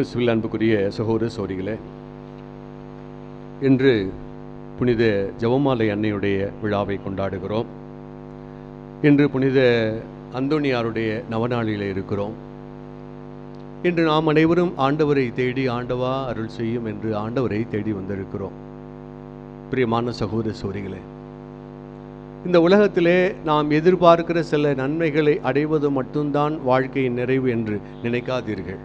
கிறிஸ்துவில் அன்புக்குரிய சகோதர சோடிகளே இன்று புனித ஜவமாலை அன்னையுடைய விழாவை கொண்டாடுகிறோம். இன்று புனித அந்தோணியாருடைய நவநாளில் இருக்கிறோம். இன்று நாம் அனைவரும் ஆண்டவரை தேடி ஆண்டவா அருள் செய்யும் என்று ஆண்டவரை தேடி வந்திருக்கிறோம். பிரியமான சகோதர சோரிகளே இந்த உலகத்திலே நாம் எதிர்பார்க்கிற சில நன்மைகளை அடைவது மட்டும்தான் வாழ்க்கையின் நிறைவு என்று நினைக்காதீர்கள்.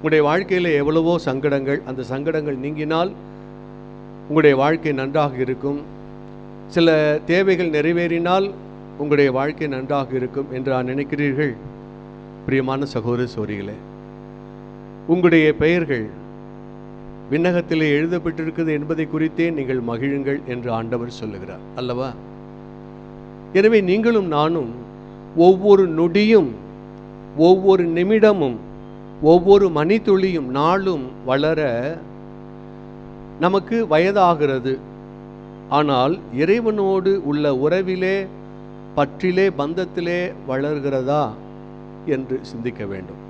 உங்களுடைய வாழ்க்கையில் எவ்வளவோ சங்கடங்கள் அந்த சங்கடங்கள் நீங்கினால் உங்களுடைய வாழ்க்கை நன்றாக இருக்கும். சில தேவைகள் நிறைவேறினால் உங்களுடைய வாழ்க்கை நன்றாக இருக்கும் என்று நான் நினைக்கிறீர்கள். பிரியமான சகோதர சோரிகளே உங்களுடைய பெயர்கள் விண்ணகத்திலே எழுதப்பட்டிருக்கிறது என்பதை குறித்தே நீங்கள் மகிழுங்கள் என்று ஆண்டவர் சொல்லுகிறார். அல்லவா? எனவே நீங்களும் நானும் ஒவ்வொரு நொடியும் ஒவ்வொரு நிமிடமும் ஒவ்வொரு மணித்துளியும் நாளும் வளர நமக்கு வயதாகிறது. ஆனால் இறைவனோடு உள்ள உறவிலே பற்றிலே பந்தத்திலே வளர்கிறதா என்று சிந்திக்க வேண்டும்.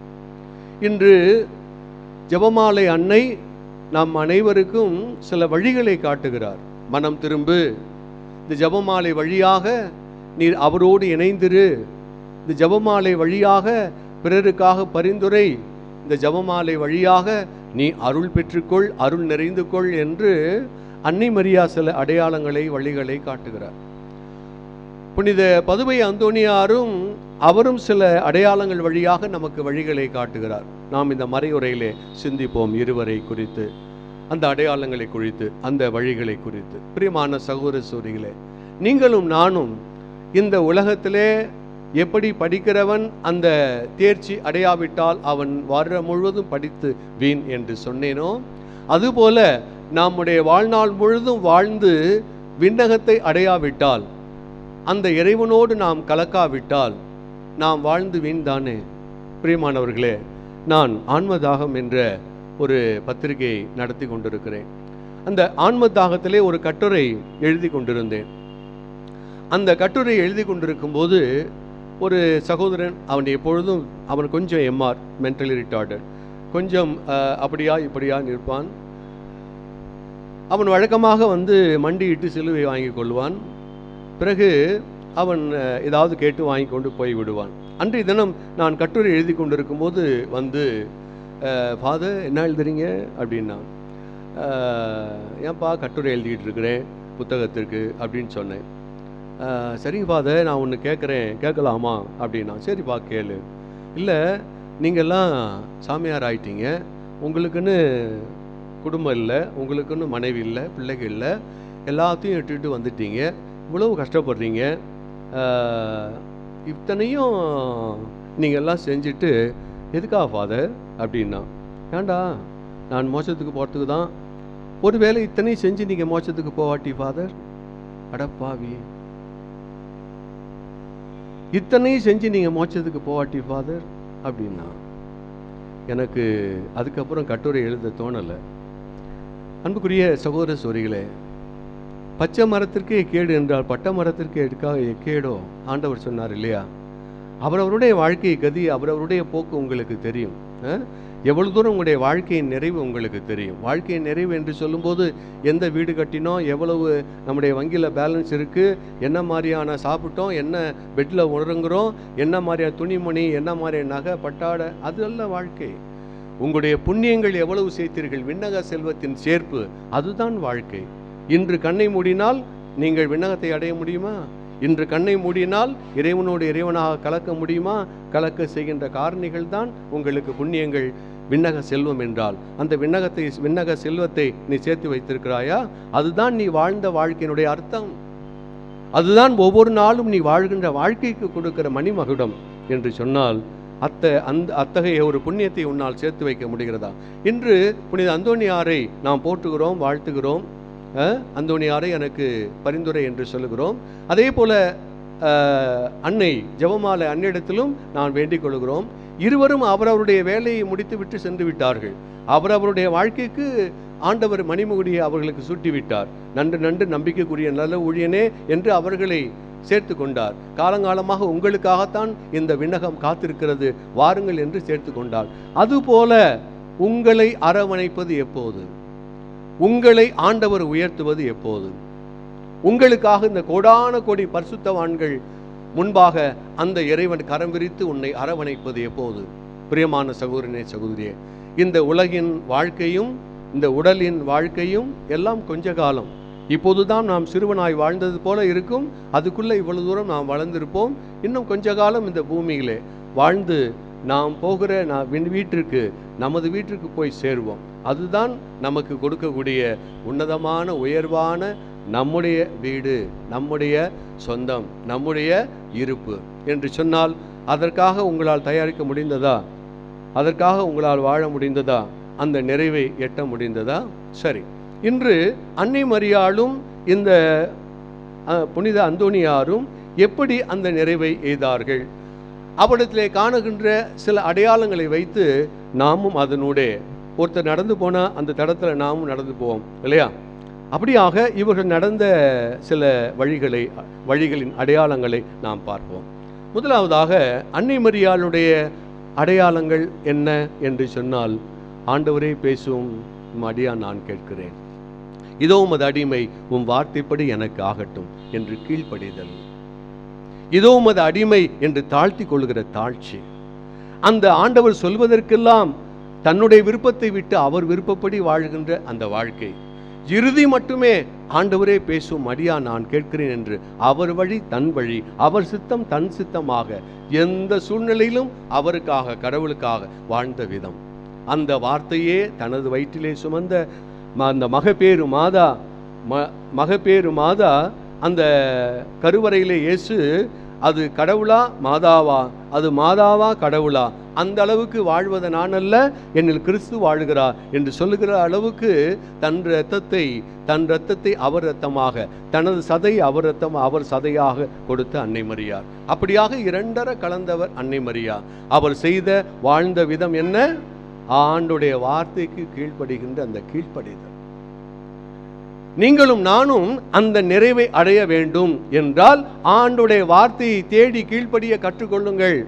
இன்று ஜெபமாலை அன்னை நம் அனைவருக்கும் சில வழிகளை காட்டுகிறார். மனம் திரும்பு. இந்த ஜெபமாலை வழியாக நீர் அவரோடு இணைந்திரு. இந்த ஜெபமாலை வழியாக பிறருக்காக பரிந்துரை இந்த ஜபமாலை வழியாக நீ அருள் பெற்றுக்கொள் அருள் நிறைந்து கொள் என்று அன்னை மரியா சில அடையாளங்களை வழிகளை காட்டுகிறார். புனித பதுவை அந்தோணியாரும் அவரும் சில அடையாளங்கள் வழியாக நமக்கு வழிகளை காட்டுகிறார். நாம் இந்த மறையுறையிலே சிந்திப்போம் இருவரை குறித்து அந்த அடையாளங்களை குறித்து அந்த வழிகளை குறித்து. பிரியமான சகோதர சூரிகளே நீங்களும் நானும் இந்த உலகத்திலே எப்படி படிக்கிறவன் அந்த தேர்ச்சி அடையாவிட்டால் அவன் வருடம் முழுவதும் படித்து வீண் என்று சொன்னேனோ அதுபோல நம்முடைய வாழ்நாள் முழுதும் வாழ்ந்து விண்ணகத்தை அடையாவிட்டால் அந்த இறைவனோடு நாம் கலக்காவிட்டால் நாம் வாழ்ந்து வீண் தானே? பிரியமானவர்களே நான் ஆன்மதாகம் என்ற ஒரு பத்திரிகையை நடத்தி கொண்டிருக்கிறேன். அந்த ஆன்மதாகத்திலே ஒரு கட்டுரை எழுதி கொண்டிருந்தேன். அந்த கட்டுரை எழுதி கொண்டிருக்கும் போது ஒரு சகோதரன் அவன் எப்பொழுதும் அவன் கொஞ்சம் எம்ஆர் மென்டலி ரிட்டார்டட் கொஞ்சம் அப்படியா இப்படியா நிற்பான். அவன் வழக்கமாக வந்து மண்டியிட்டு சிலுவை வாங்கி கொள்வான். பிறகு அவன் ஏதாவது கேட்டு வாங்கி கொண்டு போய் விடுவான். அன்றைய தினம் நான் கட்டுரை எழுதி கொண்டிருக்கும் போது வந்து ஃபாதர் என்ன எழுதுறீங்க? அப்படின்னா ஏன்ப்பா கட்டுரை எழுதிக்கிட்டு இருக்கிறேன் புத்தகத்திற்கு அப்படின்னு சொன்னேன். சரிங்க ஃபாதர் நான் ஒன்று கேட்குறேன் கேட்கலாமா? அப்படின்னா சரிப்பா கேளு. இல்லை நீங்கள்லாம் சாமியார் ஆயிட்டீங்க. உங்களுக்குன்னு குடும்பம் இல்லை உங்களுக்குன்னு மனைவி இல்லை பிள்ளைகள் இல்லை எல்லாத்தையும் இட்டுட்டு வந்துட்டீங்க. இவ்வளவு கஷ்டப்படுறீங்க. இத்தனையும் நீங்கள்லாம் செஞ்சுட்டு எதுக்கா ஃபாதர்? அப்படின்னா ஏண்டா நான் மோட்சத்துக்கு போகிறதுக்கு தான். ஒருவேளை இத்தனையும் செஞ்சு நீங்கள் மோட்சத்துக்கு போவாட்டி ஃபாதர்? அடப்பாவி. இத்தனையும் செஞ்சு நீங்கள் மோட்சத்துக்கு போவாட்டி ஃபாதர் அப்படின்னா எனக்கு அதுக்கப்புறம் கட்டுரை எழுத தோணலை. அன்புக்குரிய சகோதர சோரிகளே பச்சை மரத்திற்கே கேடு என்றால் பட்ட மரத்திற்கு எடுக்காக கேடோ? ஆண்டவர் சொன்னார் இல்லையா? அவரவருடைய வாழ்க்கை கதி அவரவருடைய போக்கு உங்களுக்கு தெரியும். எவ்வளோ எவ்வளவு தூரம் உங்களுடைய வாழ்க்கையின் நிறைவு உங்களுக்கு தெரியும்? வாழ்க்கையின் நிறைவு என்று சொல்லும்போது எந்த வீடு கட்டினோம்? எவ்வளவு நம்முடைய வங்கியில் பேலன்ஸ் இருக்குது என்ன மாதிரியான சாப்பிட்டோம்? என்ன பெட்டில் உறங்குறோம்? என்ன மாதிரியான துணிமணி? என்ன மாதிரியான நகை பட்டாடை? அது அல்ல வாழ்க்கை. உங்களுடைய புண்ணியங்கள் எவ்வளவு சேர்த்தீர்கள்? விண்ணக செல்வத்தின் சேர்ப்பு அதுதான் வாழ்க்கை. இன்று கண்ணை மூடினால் நீங்கள் விண்ணகத்தை அடைய முடியுமா? இன்று கண்ணை மூடினால் இறைவனோடு இறைவனாக கலக்க முடியுமா? கலக்க செய்கின்ற காரணிகள் தான் உங்களுக்கு புண்ணியங்கள். விண்ணக செல்வம் என்றால் அந்த விண்ணகத்தை விண்ணக செல்வத்தை நீ சேர்த்து வைத்திருக்கிறாயா? அதுதான் நீ வாழ்ந்த வாழ்க்கையினுடைய அர்த்தம். அதுதான் ஒவ்வொரு நாளும் நீ வாழ்கின்ற வாழ்க்கைக்கு கொடுக்கிற மணிமகுடம் என்று சொன்னால் அத்த அந்த அத்தகைய ஒரு புண்ணியத்தை உன்னால் சேர்த்து வைக்க முடிகிறதா? இன்று புனித அந்தோணியாரை நாம் போற்றுகிறோம் வாழ்த்துகிறோம். அந்தோணியாரை எனக்கு பரிந்துரை என்று சொல்லுகிறோம். அதே போல அன்னை ஜெபமாலை அன்னிடத்திலும் நான் வேண்டிக் கொள்கிறோம். இருவரும் அவரவருடைய வேலையை முடித்துவிட்டு சென்று விட்டார்கள். அவரவருடைய வாழ்க்கைக்கு ஆண்டவர் மணிமுகுடியை அவர்களுக்கு சுட்டிவிட்டார். நன்று நன்று நம்பிக்கைக்குரிய நல்ல ஊழியனே என்று அவர்களை சேர்த்து கொண்டார். காலங்காலமாக உங்களுக்காகத்தான் இந்த விண்ணகம் காத்திருக்கிறது. வாருங்கள் என்று சேர்த்து கொண்டார். அதுபோல உங்களை அரவணைப்பது எப்போது? உங்களை ஆண்டவர் உயர்த்துவது எப்போது உங்களுக்காக இந்த கோடான கோடி பரிசுத்தவான்கள் முன்பாக அந்த இறைவன் கரம் விரித்து உன்னை அரவணைப்பது எப்போது? பிரியமான சகோதரனே சகோதரியே இந்த உலகின் வாழ்க்கையும் இந்த உடலின் வாழ்க்கையும் எல்லாம் கொஞ்ச காலம். இப்போதுதான் நாம் சிறுவனாய் வாழ்ந்தது போல இருக்கும். அதுக்குள்ளே இவ்வளவு தூரம் நாம் வளர்ந்திருப்போம். இன்னும் கொஞ்ச காலம் இந்த பூமியிலே வாழ்ந்து நாம் போகிற நான் வீட்டிற்கு நமது வீட்டிற்கு போய் சேருவோம். அதுதான் நமக்கு கொடுக்கக்கூடிய உன்னதமான உயர்வான நம்முடைய வீடு நம்முடைய சொந்தம் நம்முடைய இருப்பு. என்று சொன்னால் அதற்காக உங்களால் தயாரிக்க முடிந்ததா? அதற்காக உங்களால் வாழ முடிந்ததா? அந்த நிறைவை எட்ட முடிந்ததா? சரி. இன்று அன்னை மரியாளும் இந்த புனித அந்தோனியாரும் எப்படி அந்த நிறைவை எய்தார்கள்? அவரிடத்திலே காணுகின்ற சில அடையாளங்களை வைத்து நாமும் அதனூடே. ஒருத்தர் நடந்து போனால் அந்த தடத்தில் நாமும் நடந்து போவோம் இல்லையா? அப்படியாக இவர்கள் நடந்த சில வழிகளை வழிகளின் அடையாளங்களை நாம் பார்ப்போம். முதலாவதாக அன்னை மரியாளுடைய அடையாளங்கள் என்ன என்று சொன்னால் ஆண்டவரே பேசும் உம் நான் கேட்கிறேன். இதோ உமது அடிமை உன் வார்த்தைப்படி எனக்கு ஆகட்டும் என்று கீழ்ப்படிதல். இதோ உமது அடிமை என்று தாழ்த்தி கொள்கிற தாழ்ச்சி. அந்த ஆண்டவர் சொல்வதற்கெல்லாம் தன்னுடைய விருப்பத்தை விட்டு அவர் விருப்பப்படி வாழ்கின்ற அந்த வாழ்க்கை. இறுதி மட்டுமே ஆண்டவரே பேசும் அடியா நான் கேட்கிறேன் என்று அவர் வழி தன் வழி அவர் சித்தம் தன் சித்தமாக எந்த சூழ்நிலையிலும் அவருக்காக கடவுளுக்காக வாழ்ந்த விதம். அந்த வார்த்தையே தனது வயிற்றிலே சுமந்த ம- அந்த மகப்பேறு மாதா ம மகப்பேறு மாதா அந்த கருவறையிலே இயேசு அது கடவுளா மாதாவா? அது மாதாவா கடவுளா? அந்த அளவுக்கு வாழ்வது நான் அல்ல என்னில் கிறிஸ்து வாழ்கிறார் என்று சொல்லுகிற அளவுக்கு தன் இரத்தத்தை தன் இரத்தத்தை அவர் இரத்தமாக தனது சதை அவர் இரத்தம் அவர் சதையாக கொடுத்த அன்னை மரியார் அப்படியாக இரண்டர கலந்தவர் அன்னை மரியார் அவர் செய்த வாழ்ந்த விதம் என்ன? ஆண்டுடைய வார்த்தைக்கு கீழ்ப்படுகின்ற அந்த கீழ்ப்படிதல். நீங்களும் நானும் அந்த நிறைவை அடைய வேண்டும் என்றால் ஆண்டுடைய வார்த்தையை தேடி கீழ்ப்படிய கற்றுக்கொள்ளுங்கள்.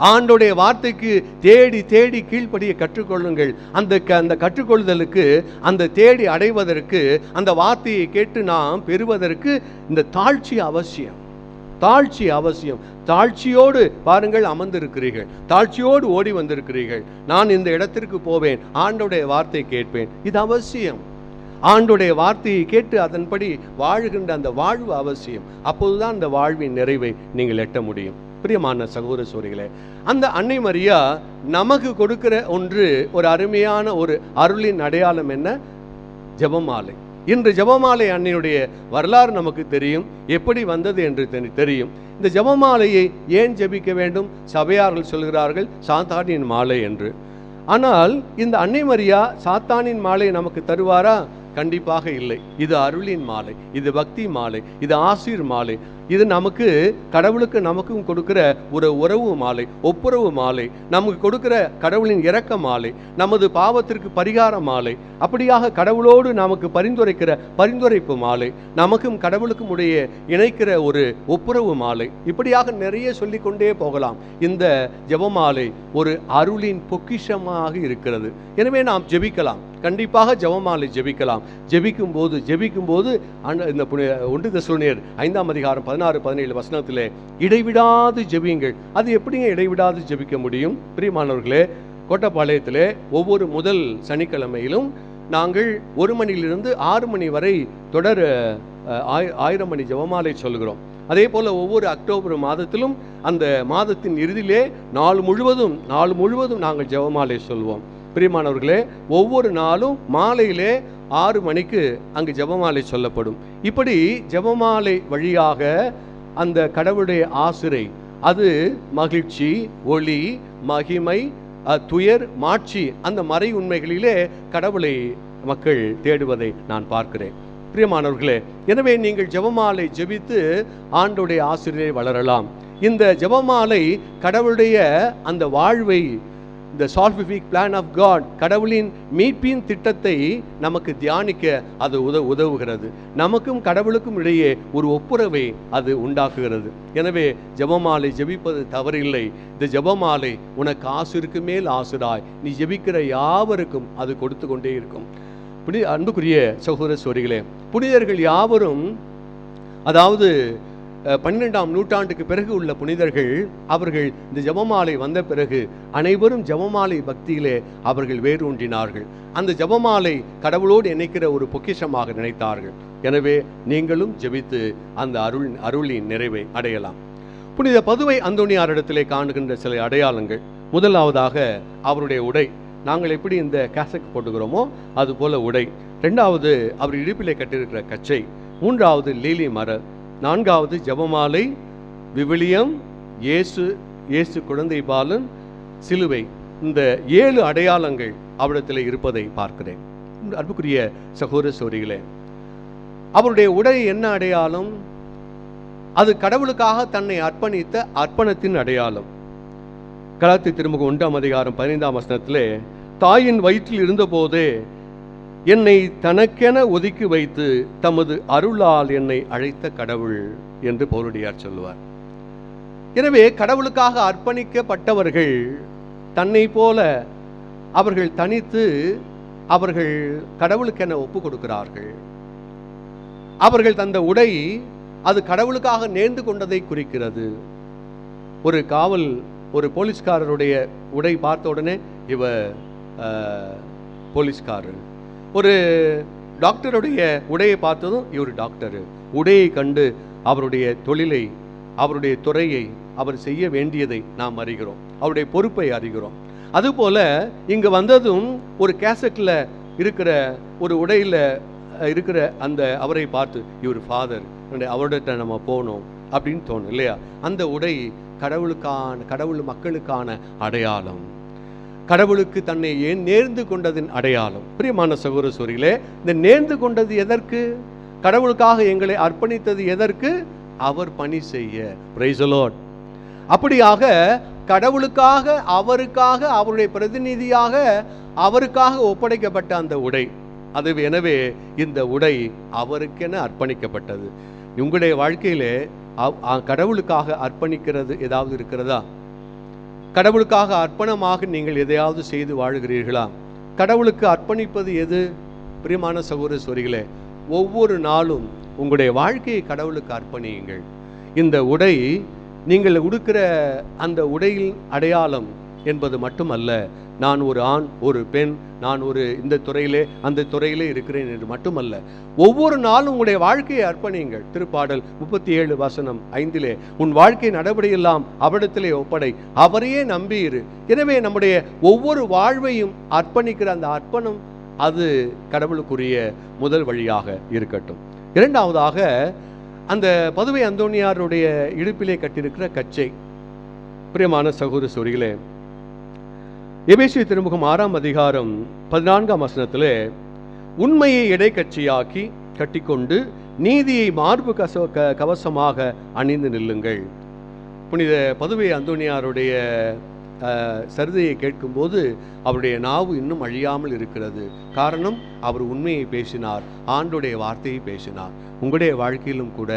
ஆண்டுடைய வார்த்தைக்கு தேடி தேடி கீழ்ப்படிய கற்றுக்கொள்ளுங்கள். அந்த க- அந்த கற்றுக்கொள்ளுதலுக்கு அந்த தேடி அடைவதற்கு அந்த வார்த்தையை கேட்டு நாம் பெறுவதற்கு இந்த தாழ்ச்சி அவசியம். தாழ்ச்சி அவசியம். தாழ்ச்சியோடு பாருங்கள் அமர்ந்திருக்கிறீர்கள். தாழ்ச்சியோடு ஓடி வந்திருக்கிறீர்கள். நான் இந்த இடத்திற்கு போவேன். ஆண்டோடைய வார்த்தை கேட்பேன். இது அவசியம். ஆண்டுடைய வார்த்தையை கேட்டு அதன்படி வாழுகின்ற அந்த வாழ்வு அவசியம். அப்போதுதான் அந்த வாழ்வின் நிறைவை நீங்கள் எட்ட முடியும். பிரியமான சகோதர சோரிகளே அந்த அன்னை மரியா நமக்கு கொடுக்கிற ஒன்று ஒரு அருமையான ஒரு அருளின் அடையாளம் என்ன? ஜபமாலை. இன்று ஜெபமாலை அன்னையுடைய வரலாறு நமக்கு தெரியும். எப்படி வந்தது என்று தெரி- தெரியும். இந்த ஜபமாலையை ஏன் ஜெபிக்க வேண்டும்? சபையார்கள் சொல்கிறார்கள் சாத்தானின் மாலை என்று. ஆனால் இந்த அன்னை மரியா சாத்தானின் மாலை நமக்கு தருவாரா? கண்டிப்பாக இல்லை. இது அருளின் மாலை இது பக்தி மாலை இது ஆசீர் மாலை. இது நமக்கு கடவுளுக்கு நமக்கும் கொடுக்கிற ஒரு உறவு மாலை ஒப்புரவு மாலை நமக்கு கொடுக்கிற கடவுளின் இறக்க மாலை நமது பாவத்திற்கு பரிகார மாலை அப்படியாக கடவுளோடு நமக்கு பரிந்துரைக்கிற பரிந்துரைப்பு மாலை நமக்கும் கடவுளுக்கும் உடைய இணைக்கிற ஒரு ஒப்புரவு மாலை இப்படியாக நிறைய சொல்லிக்கொண்டே போகலாம். இந்த ஜபமாலை ஒரு அருளின் பொக்கிஷமாக இருக்கிறது. எனவே நாம் ஜெபிக்கலாம். கண்டிப்பாக ஜெபமாலை ஜெபிக்கலாம். ஜெபிக்கும் போது ஜெபிக்கும் போது இந்த ஒன்று தசுனியர் ஐந்தாம் அதிகாரம் பதினாறு பதினேழு வசனத்திலே இடைவிடாது ஜெபியுங்கள். அது எப்படிங்க இடைவிடாது ஜெபிக்க முடியும்? பிரியமானவர்களே கோட்டப்பாளையத்தில் ஒவ்வொரு முதல் சனிக்கிழமையிலும் நாங்கள் ஒரு மணியிலிருந்து ஆறு மணி வரை தொடர் அஹ், ஆயிரம் மணி ஜெபமாலை சொல்கிறோம் அதே போல் ஒவ்வொரு அக்டோபர் மாதத்திலும் அந்த மாதத்தின் இறுதியிலே நாள் முழுவதும் நாள் முழுவதும் நாங்கள் ஜெபமாலை சொல்வோம். பிரியமானவர்களே ஒவ்வொரு நாளும் மாலையிலே ஆறு மணிக்கு அங்கு ஜெபமாலை சொல்லப்படும். இப்படி ஜெபமாலை வழியாக அந்த கடவுளுடைய ஆசிரை அது மகிழ்ச்சி ஒளி மகிமை துயர் மாட்சி அந்த மறை உண்மைகளிலே கடவுளை மக்கள் தேடுவதை நான் பார்க்கிறேன். பிரியமானவர்களே எனவே நீங்கள் ஜெபமாலை ஜெபித்து ஆண்டுடைய ஆசிரியரை வளரலாம். இந்த ஜெபமாலை கடவுளுடைய அந்த வாழ்வை இந்த சால்விஃபிக் பிளான் ஆஃப் காட் கடவுளின் மீட்பின் திட்டத்தை நமக்கு தியானிக்க அது உத உதவுகிறது. நமக்கும் கடவுளுக்கும் இடையே ஒரு ஒப்புரவை அது உண்டாக்குகிறது. எனவே ஜெபமாலை ஜெபிப்பது தவறில்லை. இந்த ஜெபமாலை உனக்கு ஆசிற்கு மேல் ஆசிராய். நீ ஜெபிக்கிற யாவருக்கும் அது கொடுத்து கொண்டே இருக்கும். புனி அன்புக்குரிய சகோதர சோரிகளே புனிதர்கள் யாவரும் அதாவது பன்னிரெண்டாம் நூற்றாண்டுக்கு பிறகு உள்ள புனிதர்கள் அவர்கள் இந்த ஜெபமாலை வந்த பிறகு அனைவரும் ஜெபமாலை பக்தியிலே அவர்கள் வேரூன்றினார்கள். அந்த ஜெபமாலை கடவுளோடு இணைக்கிற ஒரு பொக்கிஷமாக நினைத்தார்கள். எனவே நீங்களும் ஜெபித்து அந்த அருள் அருளின் நிறைவை அடையலாம். புனித பதுவை அந்தோணியாரிடத்திலே காணுகின்ற சில அடையாளங்கள். முதலாவதாக அவருடைய உடை. நாங்கள் எப்படி இந்த கேசட் போட்டுக்கிறோமோ அது போல உடை. ரெண்டாவது அவர் இடுப்பிலே கட்டியிருக்கிற கச்சை. மூன்றாவது லீலி மர நான்காவது ஜெபமாலை விவிலியம் இயேசு இயேசு குழந்தை பாலன் சிலுவை. இந்த ஏழு அடையாளங்கள் அவரிடத்தில் இருப்பதை பார்க்கிறேன். அன்புக்குரிய சகோதர சோரிகளே அவருடைய உடை என்ன அடையாளம்? அது கடவுளுக்காக தன்னை அர்ப்பணித்த அர்ப்பணத்தின் அடையாளம். கலாத்தி திருமுக ஒன்றாம் அதிகாரம் பதினைந்தாம் வசனத்திலே தாயின் வயிற்றில் இருந்தபோதே என்னை தனக்கென ஒதுக்கி வைத்து தமது அருளால் என்னை அழைத்த கடவுள் என்று பௌரடியார் சொல்லுவார். எனவே கடவுளுக்காக அர்ப்பணிக்கப்பட்டவர்கள் தன்னை போல அவர்கள் தனித்து அவர்கள் கடவுளுக்கென ஒப்பு கொடுக்கிறார்கள். அவர்கள் தந்த உடை அது கடவுளுக்காக நேர்ந்து கொண்டதை குறிக்கிறது. ஒரு காவல் ஒரு போலீஸ்காரருடைய உடை பார்த்த உடனே இவ போலீஸ்காரர். ஒரு டாக்டருடைய உடையை பார்த்ததும் இவர் டாக்டர். உடையை கண்டு அவருடைய தொழிலை அவருடைய துறையை அவர் செய்ய வேண்டியதை நாம் அறிகிறோம். அவருடைய பொறுப்பை அறிகிறோம். அதுபோல் இங்கே வந்ததும் ஒரு கேசட்டில் இருக்கிற ஒரு உடையில் இருக்கிற அந்த அவரை பார்த்து இவர் ஃபாதர் அவர்கிட்ட நம்ம போகணும் அப்படின்னு தோணும் இல்லையா? அந்த உடை கடவுளுக்கான கடவுள் மக்களுக்கான அடையாளம். கடவுளுக்கு தன்னை ஏன் நேர்ந்து கொண்டதின் அடையாளம்? பிரியமான சகோதர இந்த நேர்ந்து கொண்டது எதற்கு? கடவுளுக்காக எங்களை அர்ப்பணித்தது எதற்கு? அவர் பணி செய்ய. பிரைஸ் அப்படியாக கடவுளுக்காக அவருக்காக அவருடைய பிரதிநிதியாக அவருக்காக ஒப்படைக்கப்பட்ட அந்த உடை. அது எனவே இந்த உடை அவருக்கென அர்ப்பணிக்கப்பட்டது. உங்களுடைய வாழ்க்கையிலே அ- கடவுளுக்காக அர்ப்பணிக்கிறது ஏதாவது இருக்கிறதா? கடவுளுக்காக அர்ப்பணமாக நீங்கள் எதையாவது செய்து வாழுகிறீர்களா? கடவுளுக்கு அர்ப்பணிப்பது எது? பிரியமான சகோதர சோரிகளே ஒவ்வொரு நாளும் உங்களுடைய வாழ்க்கையை கடவுளுக்கு அர்ப்பணியுங்கள். இந்த உடை நீங்கள் உடுக்கிற அந்த உடையில் அடையாளம் என்பது மட்டுமல்ல நான் ஒரு ஆண் ஒரு பெண் நான் ஒரு இந்த துறையிலே அந்த துறையிலே இருக்கிறேன் என்று மட்டுமல்ல ஒவ்வொரு நாளும் உங்களுடைய வாழ்க்கையை அர்ப்பணியுங்கள். திருப்பாடல் முப்பத்தி ஏழு வசனம் ஐந்திலே உன் வாழ்க்கை நடபடியெல்லாம் அவடத்திலே ஒப்படை அவரையே நம்பியிரு எனவே நம்முடைய ஒவ்வொரு வாழ்வையும் அர்ப்பணிக்கிற அந்த அர்ப்பணம் அது கடவுளுக்குரிய முதல் வழியாக இருக்கட்டும். இரண்டாவதாக அந்த பதுவை அந்தோணியாருடைய இடுப்பிலே கட்டியிருக்கிற கச்சை. பிரியமான சகோதர சோரிகளே எபேசிய திருமுகம் ஆறாம் அதிகாரம் பதினான்காம் வசனத்தில் உண்மையை இடைக்கட்சியாக்கி கட்டிக்கொண்டு நீதியை மார்பு கச க கவசமாக அணிந்து நில்லுங்கள். புனித பதுவை அந்தோணியாருடைய அஹ், சரிதையை கேட்கும்போது அவருடைய நாவு இன்னும் அழியாமல் இருக்கிறது. காரணம் அவர் உண்மையை பேசினார் ஆண்டுடைய வார்த்தையை பேசினார். உங்களுடைய வாழ்க்கையிலும் கூட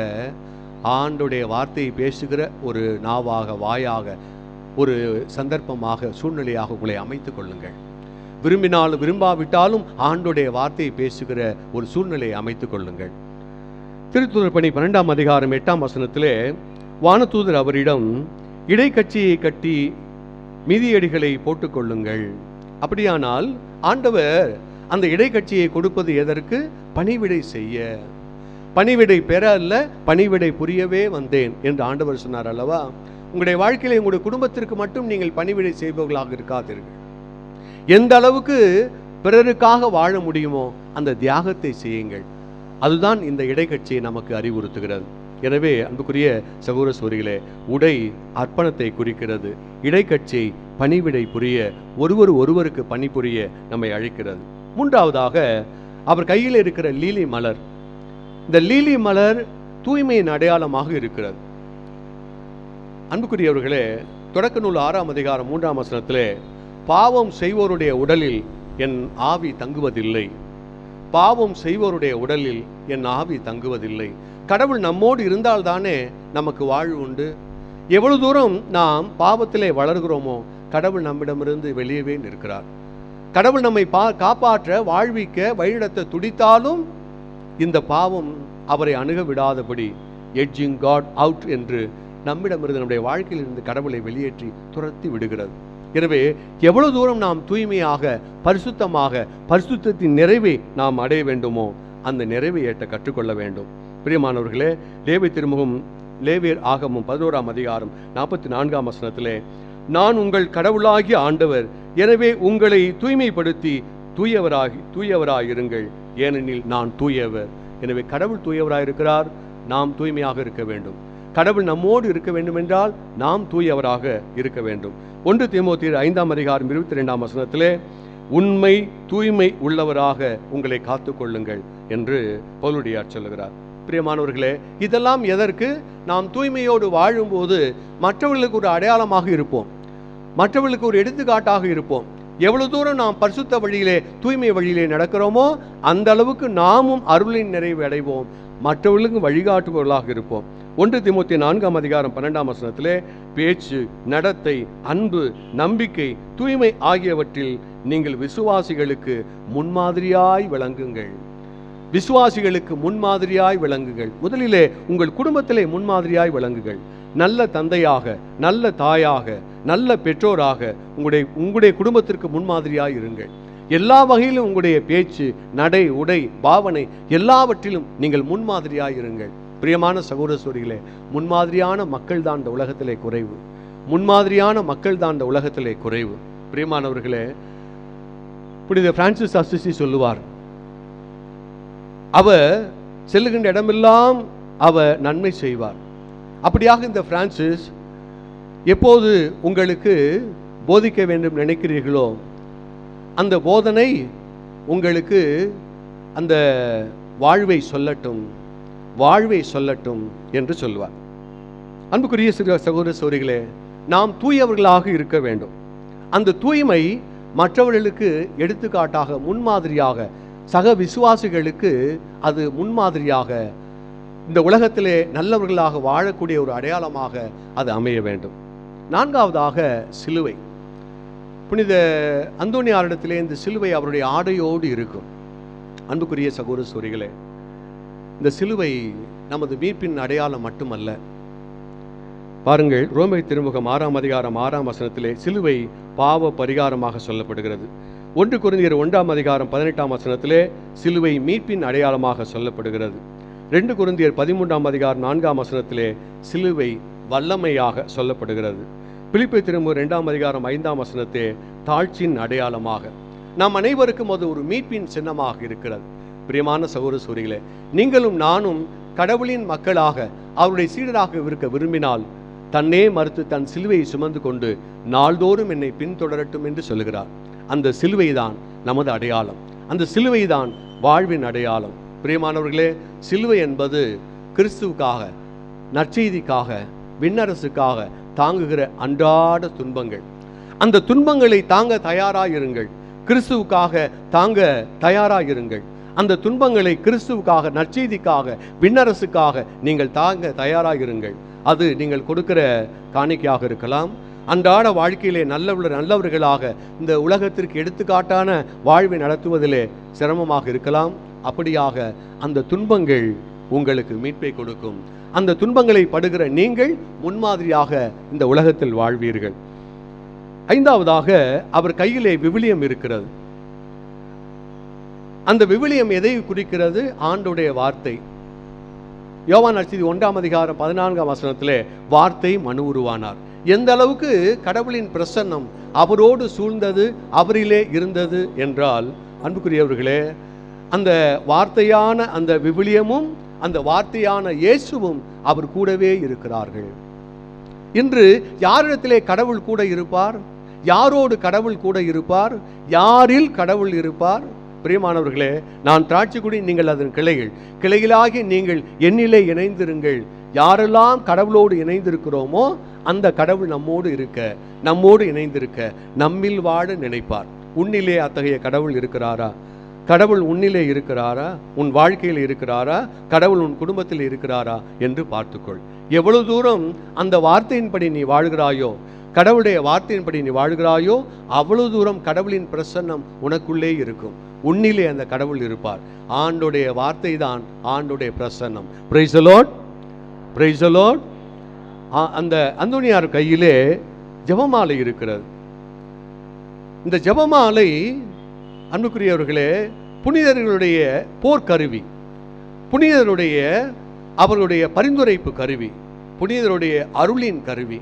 ஆண்டுடைய வார்த்தையை பேசுகிற ஒரு நாவாக வாயாக ஒரு சந்தர்ப்பமாக சூழ்நிலையாக உங்களை அமைத்துக் கொள்ளுங்கள். விரும்பினாலும் விரும்பாவிட்டாலும் ஆண்டுடைய வார்த்தையை பேசுகிற ஒரு சூழ்நிலையை அமைத்துக் கொள்ளுங்கள். திருத்தூதர் பணி பன்னெண்டாம் அதிகாரம் எட்டாம் வசனத்திலே வானதூதர் அவரிடம் இடைக்கட்சியை கட்டி மிதியடிகளை போட்டுக்கொள்ளுங்கள் அப்படியானால் ஆண்டவர் அந்த இடைக்கட்சியை கொடுப்பது எதற்கு? பணிவிடை செய்ய. பணிவிடை பெற அல்ல பணிவிடை புரியவே வந்தேன் என்று ஆண்டவர் சொன்னார் அல்லவா? உங்களுடைய வாழ்க்கையில உங்களுடைய குடும்பத்திற்கு மட்டும் நீங்கள் பணிவிடை செய்பவர்களாக இருக்காதீர்கள் எந்த அளவுக்கு பிறருக்காக வாழ முடியுமோ அந்த தியாகத்தை செய்யுங்கள். அதுதான் இந்த இடைக்கட்சியை நமக்கு அறிவுறுத்துகிறது. எனவே அன்புக்குரிய சகோதர சோரிகளே உடை அர்ப்பணத்தை குறிக்கிறது. இடைக்கட்சி பணிவிடை புரிய ஒருவர் ஒருவருக்கு பணிபுரிய நம்மை அழைக்கிறது. மூன்றாவதாக அவர் கையில் இருக்கிற லீலி மலர். இந்த லீலி மலர் தூய்மையின் அடையாளமாக இருக்கிறது. அன்புக்குரியவர்களே தொடக்க நூல் ஆறாம் அதிகாரம் மூன்றாம் வசனத்திலே பாவம் செய்வோருடைய உடலில் என் ஆவி தங்குவதில்லை. பாவம் செய்வோருடைய உடலில் என் ஆவி தங்குவதில்லை. கடவுள் நம்மோடு இருந்தால்தானே நமக்கு வாழ்வு உண்டு? எவ்வளவு தூரம் நாம் பாவத்திலே வளர்கிறோமோ கடவுள் நம்மிடமிருந்து வெளியவே நிற்கிறார். கடவுள் நம்மை பா காப்பாற்ற வாழ்விக்க வழிநடத்த துடித்தாலும் இந்த பாவம் அவரை அணுக விடாதபடி எட்ஜிங் காட் அவுட் என்று நம்மிடமிருந்து நம்முடைய வாழ்க்கையிலிருந்து கடவுளை வெளியேற்றி துரத்தி விடுகிறது. எனவே எவ்வளவு தூரம் நாம் தூய்மையாக பரிசுத்தமாக பரிசுத்தத்தின் நிறைவை நாம் அடைய வேண்டுமோ அந்த நிறைவை ஏற்ற கற்றுக்கொள்ள வேண்டும். பிரியமானவர்களே லேவி திருமுகம் லேவியர் ஆகமும் பதினோராம் அதிகாரம் நாற்பத்தி நான்காம் வசனத்திலே நான் உங்கள் கடவுளாகிய ஆண்டவர் எனவே உங்களை தூய்மைப்படுத்தி தூயவராகி தூயவராயிருங்கள். ஏனெனில் நான் தூயவர். எனவே கடவுள் தூயவராயிருக்கிறார். நாம் தூய்மையாக இருக்க வேண்டும். கடவுள் நம்மோடு இருக்க வேண்டுமென்றால் நாம் தூயவராக இருக்க வேண்டும். ஒன்று தீமோத்தியர் ஐந்தாம் அதிகாரம் இருபத்தி ரெண்டாம் வசனத்திலே உண்மை தூய்மை உள்ளவராக உங்களை காத்துக்கொள்ளுங்கள் என்று பவுலுடையார் சொல்லுகிறார். பிரியமானவர்களே இதெல்லாம் எதற்கு? நாம் தூய்மையோடு வாழும்போது மற்றவர்களுக்கு ஒரு அடையாளமாக இருப்போம். மற்றவர்களுக்கு ஒரு எடுத்துக்காட்டாக இருப்போம். எவ்வளவு தூரம் நாம் பரிசுத்த வழியிலே தூய்மை வழியிலே நடக்கிறோமோ அந்த அளவுக்கு நாமும் அருளின் நிறைவு அடைவோம். மற்றவர்களுக்கும் வழிகாட்டுபவர்களாக இருப்போம். ஒன்று திமுத்தி நான்காம் அதிகாரம் பன்னெண்டாம் வசனத்திலே பேச்சு நடத்தை அன்பு நம்பிக்கை தூய்மை ஆகியவற்றில் நீங்கள் விசுவாசிகளுக்கு முன்மாதிரியாய் விளங்குங்கள். விசுவாசிகளுக்கு முன்மாதிரியாய் விளங்குங்கள். முதலிலே உங்கள் குடும்பத்திலே முன்மாதிரியாய் விளங்குங்கள். நல்ல தந்தையாக நல்ல தாயாக நல்ல பெற்றோராக உங்களுடைய உங்களுடைய குடும்பத்திற்கு முன்மாதிரியாய் இருங்கள். எல்லா வகையிலும் உங்களுடைய பேச்சு நடை உடை பாவனை எல்லாவற்றிலும் நீங்கள் முன்மாதிரியாய் இருங்கள். பிரியமான சகோதர சோடிகளே முன்மாதிரியான மக்கள் தான் இந்த உலகத்திலே குறைவு. முன்மாதிரியான மக்கள் தான் இந்த உலகத்திலே குறைவு. பிரியமானவர்களே புனித பிரான்சிஸ் அசிசி சொல்லுவார் அவ செல்லுகின்ற இடமெல்லாம் அவ நன்மை செய்வார். அப்படியாக இந்த பிரான்சிஸ் எப்போது உங்களுக்கு போதிக்க வேண்டும் நினைக்கிறீர்களோ அந்த போதனை உங்களுக்கு அந்த வாழ்வை சொல்லட்டும். வாழ்வை சொல்லட்டும் என்று சொல்வார். அன்புக்குரிய சகோதர சோரிகளே நாம் தூயவர்களாக இருக்க வேண்டும். அந்த தூய்மை மற்றவர்களுக்கு எடுத்துக்காட்டாக முன்மாதிரியாக சக விசுவாசிகளுக்கு அது முன்மாதிரியாக இந்த உலகத்திலே நல்லவர்களாக வாழக்கூடிய ஒரு அடையாளமாக அது அமைய வேண்டும். நான்காவதாக சிலுவை. புனித அந்தோனியாரிடத்திலே இந்த சிலுவை அவருடைய ஆடையோடு இருக்கும். அன்புக்குரிய சகோதர சோரிகளே இந்த சிலுவை நமது மீட்பின் அடையாளம் மட்டுமல்ல. பாருங்கள் ரோமை திருமுகம் ஆறாம் அதிகாரம் ஆறாம் வசனத்திலே சிலுவை பாவ பரிகாரமாக சொல்லப்படுகிறது. ஒன்று குருந்தியர் ஒன்றாம் அதிகாரம் பதினெட்டாம் வசனத்திலே சிலுவை மீட்பின் அடையாளமாக சொல்லப்படுகிறது. ரெண்டு குருந்தியர் பதிமூன்றாம் அதிகாரம் நான்காம் வசனத்திலே சிலுவை வல்லமையாக சொல்லப்படுகிறது. பிலிப்பை திரும்ப ரெண்டாம் அதிகாரம் ஐந்தாம் வசனத்தே தாழ்ச்சியின் அடையாளமாக. நாம் அனைவருக்கும் அது ஒரு மீட்பின் சின்னமாக இருக்கிறது. பிரியமான சகோதர சூரிகளே நீங்களும் நானும் கடவுளின் மக்களாக அவருடைய சீடராக இருக்க விரும்பினால் தன்னே மறுத்து தன் சிலுவையை சுமந்து கொண்டு நாள்தோறும் என்னை பின்தொடரட்டும் என்று சொல்லுகிறார். அந்த சிலுவை தான் நமது அடையாளம். அந்த சிலுவை தான் வாழ்வின் அடையாளம். பிரியமானவர்களே சிலுவை என்பது கிறிஸ்துவுக்காக நற்செய்திக்காக விண்ணரசுக்காக தாங்குகிற அன்றாட துன்பங்கள். அந்த துன்பங்களை தாங்க தயாராயிருங்கள். கிறிஸ்துவுக்காக தாங்க தயாராயிருங்கள். அந்த துன்பங்களை கிறிஸ்துவுக்காக நற்செய்திக்காக விண்ணரசுக்காக நீங்கள் தாங்க தயாராக இருங்கள் அது நீங்கள் கொடுக்கிற காணிக்கையாக இருக்கலாம். அன்றாட வாழ்க்கையிலே நல்லவர் நல்லவர்களாக இந்த உலகத்திற்கு எடுத்துக்காட்டான வாழ்வை நடத்துவதிலே சிரமமாக இருக்கலாம். அப்படியாக அந்த துன்பங்கள் உங்களுக்கு மீட்பை கொடுக்கும். அந்த துன்பங்களை படுகிற நீங்கள் முன்மாதிரியாக இந்த உலகத்தில் வாழ்வீர்கள். ஐந்தாவதாக அவர் கையிலே விவிலியம் இருக்கிறது. அந்த விவிலியம் எதை குறிக்கிறது? ஆண்டுடைய வார்த்தை. யோவான் நட்சதி ஒன்றாம் அதிகாரம் பதினான்காம் வசனத்திலே வார்த்தை மனு உருவானார். எந்த அளவுக்கு கடவுளின் பிரசன்னம் அவரோடு சூழ்ந்தது அவரிலே இருந்தது என்றால் அன்புக்குரியவர்களே அந்த வார்த்தையான அந்த விவிலியமும் அந்த வார்த்தையான இயேசுவும் அவர் கூடவே இருக்கிறார்கள். இன்று யாரிடத்திலே கடவுள் கூட இருப்பார்? யாரோடு கடவுள் கூட இருப்பார்? யாரில் கடவுள் இருப்பார்? பிரியமானவர்களே நான் திராட்சைக்குடி நீங்கள் அதன் கிளைகள். கிளைகளாகி நீங்கள் என்னிலே இணைந்திருங்கள். யாரெல்லாம் கடவுளோடு இணைந்திருக்கிறோமோ அந்த கடவுள் நம்மோடு இருக்க நம்மோடு இணைந்திருக்க நம்மில் வாழ நினைப்பார். உன்னிலே அத்தகைய கடவுள் இருக்கிறாரா? கடவுள் உன்னிலே இருக்கிறாரா? உன் வாழ்க்கையில் இருக்கிறாரா? கடவுள் உன் குடும்பத்தில் இருக்கிறாரா? என்று பார்த்துக்கொள். எவ்வளவு தூரம் அந்த வார்த்தையின்படி நீ வாழ்கிறாயோ கடவுளுடைய வார்த்தையின்படி நீ வாழ்கிறாயோ அவ்வளவு தூரம் கடவுளின் பிரசன்னம் உனக்குள்ளே இருக்கும். உன்னிலே அந்த கடவுள் இருப்பார். ஆண்டுடைய வார்த்தை தான் ஆண்டுடைய பிரசன்னம். பிரைசலோட் பிரைசலோட் அந்த அந்தோனியார் கையிலே ஜெபமாலை இருக்கிறது. இந்த ஜெபமாலை அன்புக்குரியவர்களே புனிதர்களுடைய போர்க்கருவி. புனிதருடைய அவர்களுடைய பரிந்துரைப்பு கருவி. புனிதருடைய அருளின் கருவி.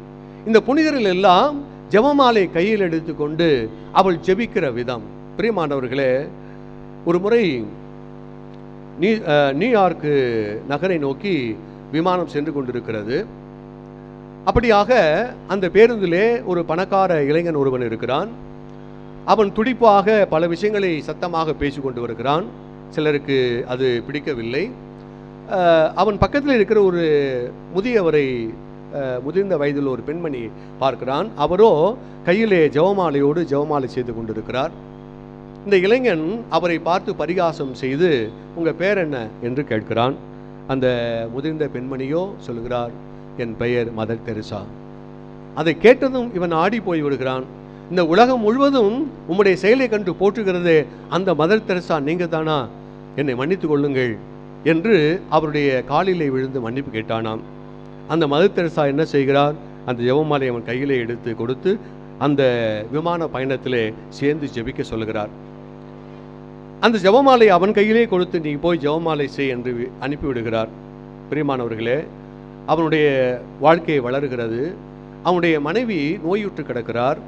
இந்த புனிதர்கள் எல்லாம் ஜெபமாலை கையில் எடுத்துக்கொண்டு அவள் ஜெபிக்கிற விதம். பிரியமானவர்களே ஒரு முறை நியூ நியூயார்க்கு நகரை நோக்கி விமானம் சென்று கொண்டிருக்கிறது. அப்படியாக அந்த பேருந்திலே ஒரு பணக்கார இளைஞன் ஒருவன் இருக்கிறான். அவன் துடிப்பாக பல விஷயங்களை சத்தமாக பேசிக்கொண்டு வருகிறான். சிலருக்கு அது பிடிக்கவில்லை. அவன் பக்கத்தில் இருக்கிற ஒரு முதியவரை முதிர்ந்த வயதில் ஒரு பெண்மணி பார்க்கிறான். அவரோ கையிலே ஜெவமாலையோடு ஜெவமாலை செய்து கொண்டிருக்கிறார். இந்த இளைஞன் அவரை பார்த்து பரிகாசம் செய்து உங்கள் பேர் என்ன? என்று கேட்கிறான். அந்த முதிர்ந்த பெண்மணியோ சொல்கிறார் என் பெயர் மதர் தெரசா. அதை கேட்டதும் இவன் ஆடி போய் விடுகிறான் இந்த உலகம் முழுவதும் உம்முடைய செயலை கண்டு போற்றுகிறதே அந்த மதர் தெரசா. நீங்க தானா? என்னை மன்னித்து கொள்ளுங்கள் என்று அவருடைய காலிலே விழுந்து மன்னிப்பு கேட்டானாம். அந்த மதர் தெரசா என்ன செய்கிறார்? அந்த ஜெபமாலை அவன் கையிலே எடுத்து கொடுத்து அந்த விமான பயணத்திலே சேர்ந்து ஜெபிக்க சொல்லுகிறார். அந்த ஜெபமாலை அவன் கையிலே கொடுத்து நீ போய் ஜெபமாலை செய் என்று அனுப்பிவிடுகிறார் பிரியமானவர்களே அவனுடைய வாழ்க்கை வளருகிறது. அவனுடைய மனைவி நோயுற்று கிடக்கிறார்.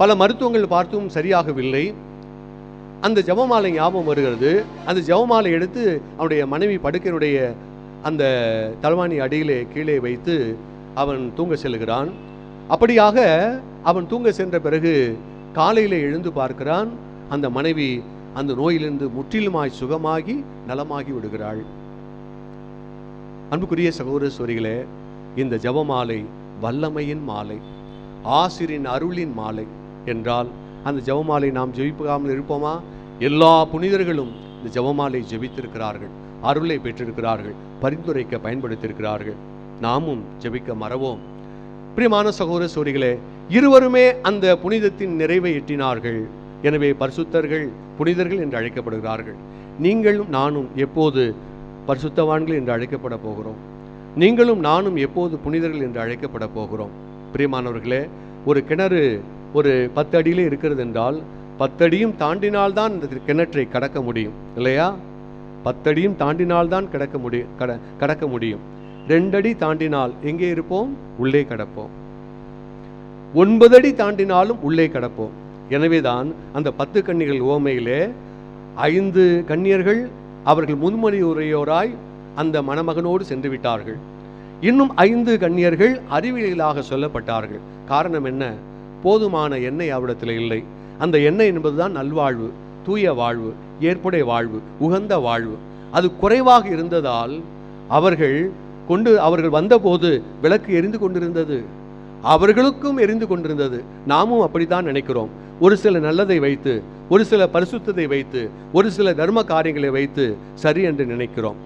பல மருத்துவங்கள் பார்த்தும் சரியாகவில்லை. அந்த ஜெபமாலை ஞாபகம் வருகிறது. அந்த ஜெபமாலை எடுத்து அவனுடைய மனைவி படுக்கையினுடைய அந்த தலவாணி அடியிலே கீழே வைத்து அவன் தூங்க செல்கிறான். அப்படியாக அவன் தூங்க சென்ற பிறகு காலையிலே எழுந்து பார்க்கிறான். அந்த மனைவி அந்த நோயிலிருந்து முற்றிலுமாய் சுகமாகி நலமாகி விடுகிறாள். அன்புக்குரிய சகோதர சோரிகளே இந்த ஜெபமாலை வல்லமையின் மாலை ஆசிரின் அருளின் மாலை என்றால் அந்த ஜபமாலை நாம் ஜெபிக்காமல் இருப்போமா? எல்லா புனிதர்களும் இந்த ஜெபமாலை ஜெபித்திருக்கிறார்கள் அருளை பெற்றிருக்கிறார்கள். பரிந்துரைக்க பயன்படுத்தியிருக்கிறார்கள். நாமும் ஜெபிக்க மறவோம். பிரியமான சகோதர சோரிகளே இருவருமே அந்த புனிதத்தின் நிறைவை எட்டினார்கள். எனவே பரிசுத்தர்கள் புனிதர்கள் என்று அழைக்கப்படுகிறார்கள். நீங்களும் நானும் எப்போது பரிசுத்தவான்கள் என்று அழைக்கப்பட போகிறோம். நீங்களும் நானும் எப்போது புனிதர்கள் என்று அழைக்கப்பட போகிறோம். பிரியமானவர்களே ஒரு கிணறு ஒரு பத்து அடியிலே இருக்கிறது என்றால் பத்தடியும் தாண்டினால்தான் இந்த கிணற்றை கடக்க முடியும். இல்லையா? பத்தடியும் தாண்டினால்தான் கிடக்க முடியும் கட கடக்க முடியும். ரெண்டடி தாண்டினால் எங்கே இருப்போம்? உள்ளே கடப்போம். ஒன்பது அடி தாண்டினாலும் உள்ளே கடப்போம். எனவேதான் அந்த பத்து கன்னிகள் ஓமையிலே ஐந்து கன்னியர்கள் அவர்கள் முன்மொழி உரையோராய் அந்த மணமகனோடு சென்று விட்டார்கள். இன்னும் ஐந்து கன்னியர்கள் அறிவியலாக சொல்லப்பட்டார்கள். காரணம் என்ன? போதுமான எண்ணெய் அவரிடத்தில் இல்லை. அந்த எண்ணெய் என்பதுதான் நல்வாழ்வு. தூய வாழ்வு ஏற்புடைய வாழ்வு உகந்த வாழ்வு. அது குறைவாக இருந்ததால் அவர்கள் கொண்டு அவர்கள் வந்தபோது விளக்கு எரிந்து கொண்டிருந்தது. அவர்களுக்கும் எரிந்து கொண்டிருந்தது. நாமும் அப்படித்தான் நினைக்கிறோம். ஒரு சில நல்லதை வைத்து ஒரு சில பரிசுத்தத்தை வைத்து ஒரு சில தர்ம காரியங்களை வைத்து சரி என்று நினைக்கிறோம்.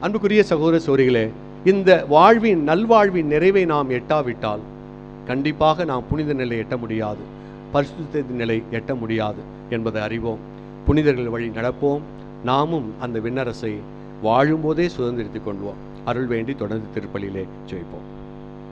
அன்புக்குரிய சகோதர சோரிகளே இந்த வாழ்வின் நல்வாழ்வின் நிறைவை நாம் எட்டாவிட்டால் கண்டிப்பாக நாம் புனித நிலை எட்ட முடியாது. பரிசுத்த நிலை எட்ட முடியாது என்பதை அறிவோம். புனிதர்கள் வழி நடப்போம். நாமும் அந்த விண்ணரசை வாழும்போதே சுதந்திரித்து கொள்வோம். அருள் வேண்டி தொடர்ந்து திருப்பலியிலே ஜெயிப்போம்.